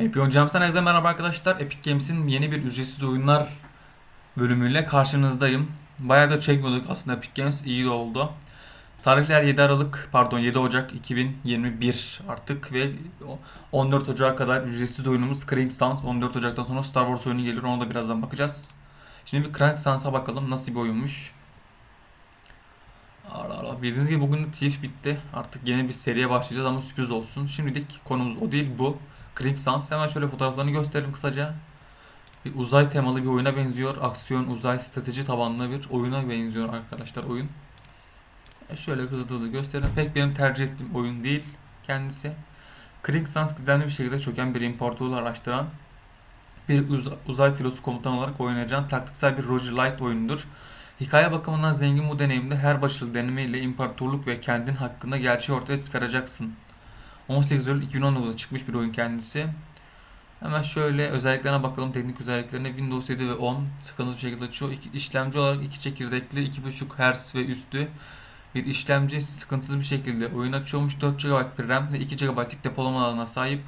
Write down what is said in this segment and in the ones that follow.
Epion Jams'tan herkese merhaba arkadaşlar. Epic Games'in yeni bir ücretsiz oyunlar bölümüyle karşınızdayım. Bayağı da çekmiyorduk aslında Epic Games iyi de oldu. Tarihler 7 Aralık pardon 7 Ocak 2021 artık ve 14 Ocak'a kadar ücretsiz oyunumuz Crank Sans 14 Ocak'tan sonra Star Wars oyunu gelir ona da birazdan bakacağız. Şimdi bir Crank Sans'a bakalım nasıl bir oyunmuş. Allah Allah. Bildiğiniz gibi bugün de TIF bitti. Artık yeni bir seriye başlayacağız ama sürpriz olsun. Şimdilik konumuz o değil bu. Crank Sans. Hemen şöyle fotoğraflarını gösterelim kısaca. Bir uzay temalı bir oyuna benziyor. Aksiyon, uzay, strateji tabanlı bir oyuna benziyor arkadaşlar oyun. E Şöyle hızlı hızlı gösterelim. Pek benim tercih ettiğim oyun değil kendisi. Crank Sans gizemli bir şekilde çöken bir imparatorluğu araştıran bir uz- uzay filosu komutan olarak oynayacağın taktiksel bir Roger Light oyunudur. Hikaye bakımından zengin bu deneyimde her başarılı deneme ile imparatorluk ve kendin hakkında gerçeği ortaya çıkaracaksın. 18 Eylül 2019'da çıkmış bir oyun kendisi. Hemen şöyle özelliklerine bakalım. Teknik özelliklerine Windows 7 ve 10 sıkıntısız bir şekilde. İki, işlemci olarak iki çekirdekli 2.5 Hz ve üstü bir işlemci sıkıntısız bir şekilde oyun açıyormuş. 4 GB bir RAM ve 2 GB'lik depolama alanına sahip.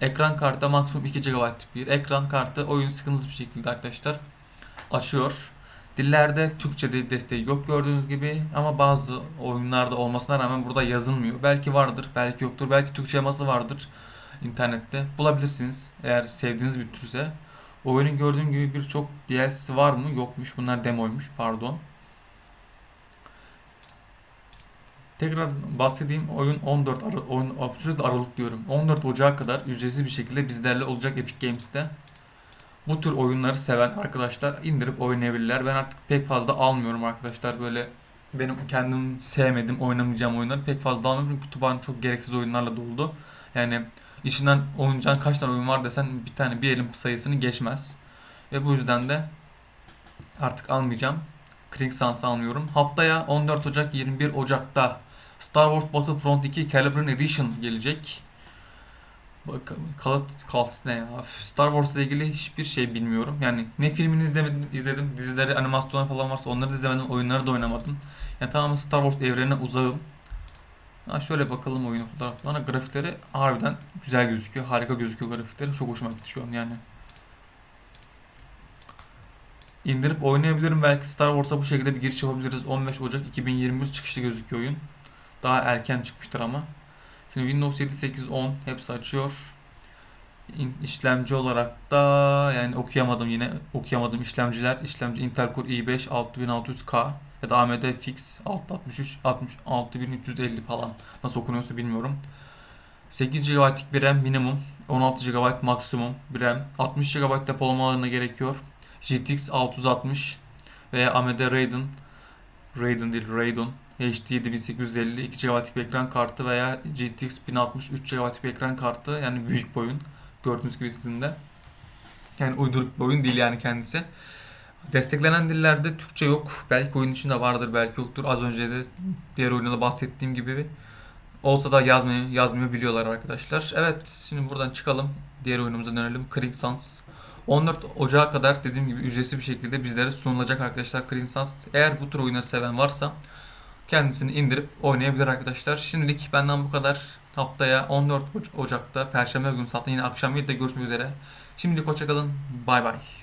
Ekran kartı maksimum 2 GB bir ekran kartı oyun sıkıntısız bir şekilde arkadaşlar açıyor. Dillerde Türkçe dil desteği yok gördüğünüz gibi ama bazı oyunlarda olmasına rağmen burada yazılmıyor. Belki vardır, belki yoktur. Belki Türkçe yaması vardır internette. Bulabilirsiniz eğer sevdiğiniz bir türse. Oyunun gördüğüm gibi birçok DLC'si var mı? Yokmuş. Bunlar demoymuş. Pardon. Tekrar bahsedeyim. Oyun 14 Aralık, oyun, sürekli Aralık diyorum. 14 Ocak'a kadar ücretsiz bir şekilde bizlerle olacak Epic Games'te. Bu tür oyunları seven arkadaşlar indirip oynayabilirler. Ben artık pek fazla almıyorum arkadaşlar. Böyle benim kendim sevmedim oynamayacağım oyunları pek fazla almıyorum. Çünkü kütüphane çok gereksiz oyunlarla doldu. Yani içinden oynayacağın kaç tane oyun var desen bir tane bir elin sayısını geçmez. Ve bu yüzden de artık almayacağım. Crank Sans almıyorum. Haftaya 14 Ocak 21 Ocak'ta Star Wars Battlefront 2 Caliburn Edition gelecek. Bakalım Call ne ya? Star Wars ile ilgili hiçbir şey bilmiyorum. Yani ne filmini izlemedim, izledim, dizileri, animasyonları falan varsa onları izlemedim, oyunları da oynamadım. Yani tamamen Star Wars evrenine uzağım. Ha şöyle bakalım oyunun fotoğraflarına. Grafikleri harbiden güzel gözüküyor. Harika gözüküyor grafikleri. Çok hoşuma gitti şu an yani. İndirip oynayabilirim. Belki Star Wars'a bu şekilde bir giriş yapabiliriz. 15 Ocak 2021 çıkışlı gözüküyor oyun. Daha erken çıkmıştır ama. Şimdi Windows 7, 8, 10 hepsi açıyor. İşlemci olarak da yani okuyamadım yine okuyamadım işlemciler. İşlemci Intel Core i5 6600K ya da AMD Fix 663 60 6350 falan nasıl okunuyorsa bilmiyorum. 8 GB'lik bir RAM minimum, 16 GB maksimum bir RAM, 60 GB depolama alanına gerekiyor. GTX 660 veya AMD Radeon Radeon değil Radeon HD 7850 2 GB'lik bir ekran kartı veya GTX 1060 3 GB'lik bir ekran kartı yani büyük bir oyun. Gördüğünüz gibi sizin de. Yani uyduruk bir oyun değil yani kendisi. Desteklenen dillerde Türkçe yok. Belki oyun içinde vardır, belki yoktur. Az önce de diğer oyunda da bahsettiğim gibi olsa da yazmıyor, yazmıyor biliyorlar arkadaşlar. Evet, şimdi buradan çıkalım. Diğer oyunumuza dönelim. Crank Sans. 14 Ocağı kadar dediğim gibi ücretsiz bir şekilde bizlere sunulacak arkadaşlar Sans. Eğer bu tür oyunları seven varsa kendisini indirip oynayabilir arkadaşlar. Şimdilik benden bu kadar. Haftaya 14 Ocak'ta Perşembe günü saatte yine akşam 7'de görüşmek üzere. Şimdilik hoşçakalın. Bay bay.